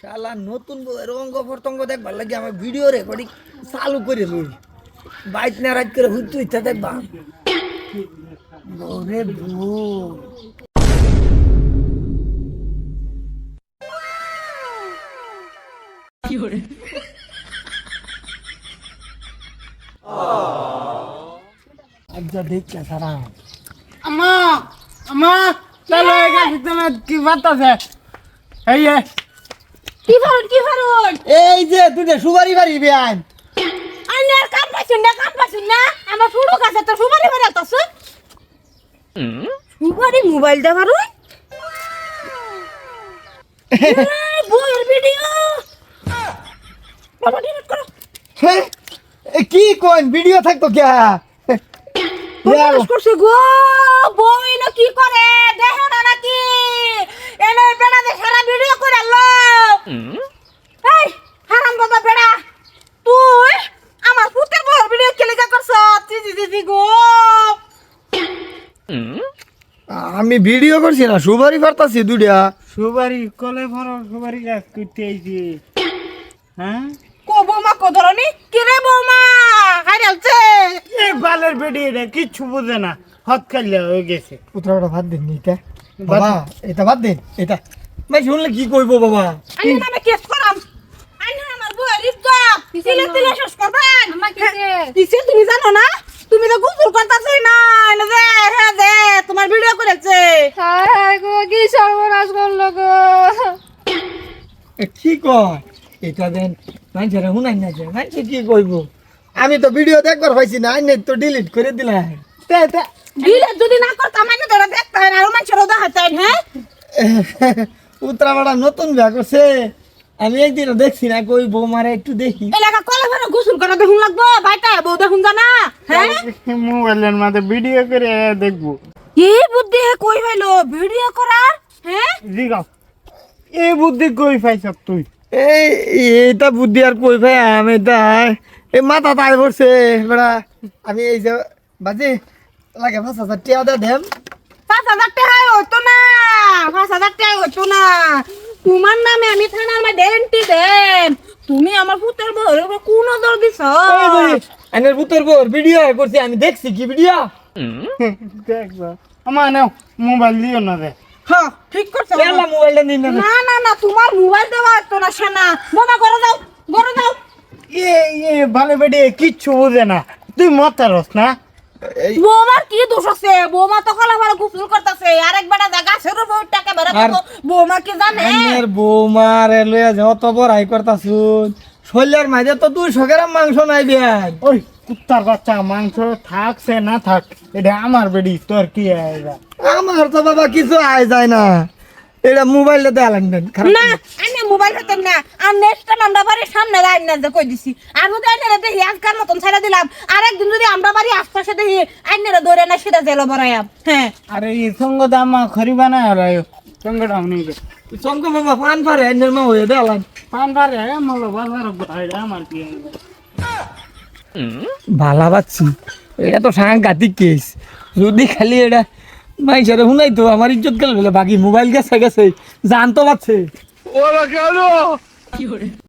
শালা নতুন বউয়ের অঙ্গ প্রত্যঙ্গ দেখবার লাগে আমার ভিডিও রেকর্ডিং চালু করে লই বাইক না রাজ করে হুইতে হুইতে দেখবা। বউরে বউ আজ্জা দেখছে সারা। আমা আমা চলো এখানে কি বাতাসে? এই কি ফারুন কি ফারুন এই যে তুই যে সুবারি বাড়ি বিয়ান আইনে আর কাম পাইছুন না কাম পাইছুন না? আমার শুরু কাছে তো সুপারি বাড়ি তো সুপারি মোবাইল দে ফারুন বইয়ের ভিডিও। বাবা ডিলিট করো। কি কোন ভিডিও থাকতো কে? করছে গো বই না কি করে? দেখে না নাকি এনে বেড়া দে সারা ভিডিও করে আলো এই হারাম দাদা বেড়া তুই আমার পুতের বউর ভিডিও কে লেখা করছ চিজি চিজি গো আমি ভিডিও করছি না সুবারি পারতাছি দুইটা। সুবারি কলে ভরো সুবারি গাছ করতে আইছি। হ্যাঁ? কো বৌমা কো ধরনি? কি রে বৌমা? হাইরালছে এই বালের বেডি এটা কিচ্ছু বুঝে না হত খাইলে হয়ে গেছে। পুত্রটা ভাত দিন এটা। বাবা এটা বাদ দিন এটা। ভাই শুনলে কি কইবো বাবা? আমি নামে কেস করাম। আইনা আমার বউয়ের ইজ্জত। তিলে তিলে শেষ করবেন আমা কিসে কিসে তুমি জানো না তুমি তো গুজুর করতেছ না এনে যে হ্যাঁ যে তোমার ভিডিও করেছে? হায় হায় গো কি সর্বনাশ করল গো। এ, কি কয়? এটা দেন মানুষের শুনাই না যে মানুষে কি কইবো? আমি তো ভিডিও দেখবার পাইছি না আইনে তো ডিলিট করে দিলাম। তে, তে। দিলে যদি না করতাম আমি ধরে দেখতে হয় না আর মানুষেরও দেখাতে হয় হ্যাঁ? উত্তরাপাড়া নতুন বিয়া করছে। আমি একদিনও দেখছি না কই বৌমারে একটু দেখি। এলাকা কলে ভরে গোসল করা দেখুন লাগবো বাইটা বউ দেখুন জানা হ্যাঁ? মোবাইলের মাঝে ভিডিও করে দেখব। কি বুদ্ধি হে কই হইল ভিডিও করার? হ্যাঁ জিগাও। এই বুদ্ধি কই পাইছ তুই? এই এইটা বুদ্ধি আর কই ভাই আমি এটা এই মাথা তাই পড়ছে বেড়া। আমি এই যে বাজি লাগে পাঁচ হাজার টিয়া দে দেম। পাঁচ হাজার টাকা হতো না পাঁচ হাজার টাকা হতো না। তোমার নামে আমি থানার মধ্যে এন্ট্রি দেন তুমি আমার পুতের বউর কোন নজর দিছ? আইনের ভূতের বোর ভিডিও করছি আমি দেখছি কি ভিডিও। দেখবা আমার নাও মোবাইল দিও না রে হ্যাঁ ঠিক করছ। পেলা মোবাইলটা নিন না না না না তোমার মোবাইল দেওয়া না সেনা বোমা করে দাও করে দাও এ এ ভালো বেডি কিচ্ছু বুঝে না। তুই মতারস না। বৌমার কি দোষ আছে? বৌমা তো কলা ভালো করতেছে। বউ টাকা বেড়া বৌমা কি জানে? আইনের বৌমার লইয়া যে অত বড়াই করতাছুন। শৈলের মাঝে তো দুইশো গ্রাম মাংস নাই বিয়ান। ওই কুত্তার বাচ্চা মাংস থাকছে না থাক এটা আমার বেডি তোর কি আইবা? আমার তো বাবা কিছু আয় যায় না। এটা মোবাইলটা দেয়া লাগবেন না আমি মোবাইল হতাম না। আর নেক্সট টাইম আমরা বাড়ির সামনে রাইন না যে কই দিছি। আর যদি আইনারা দেখি আজকাল মতন ছেড়ে দিলাম আর একদিন যদি আমরা বাড়ি আশপাশে দেখি আইনারা ধরে না সেটা জেলো বড়াইয়াম হ্যাঁ। আরে এই সঙ্গ দামা খরি বানায় আর সঙ্গটা আমি চমক বাবা পান পারে আইনের মা হয়ে দেলাম পান পারে মল বাজার আমার কি ভালা পাচ্ছি এটা তো সাংঘাতিক কেস যদি খালি এটা মাইসারে শুনাই তো আমার ইজ্জত গেল বাকি মোবাইল গেছে গেছে জানতো পারছে।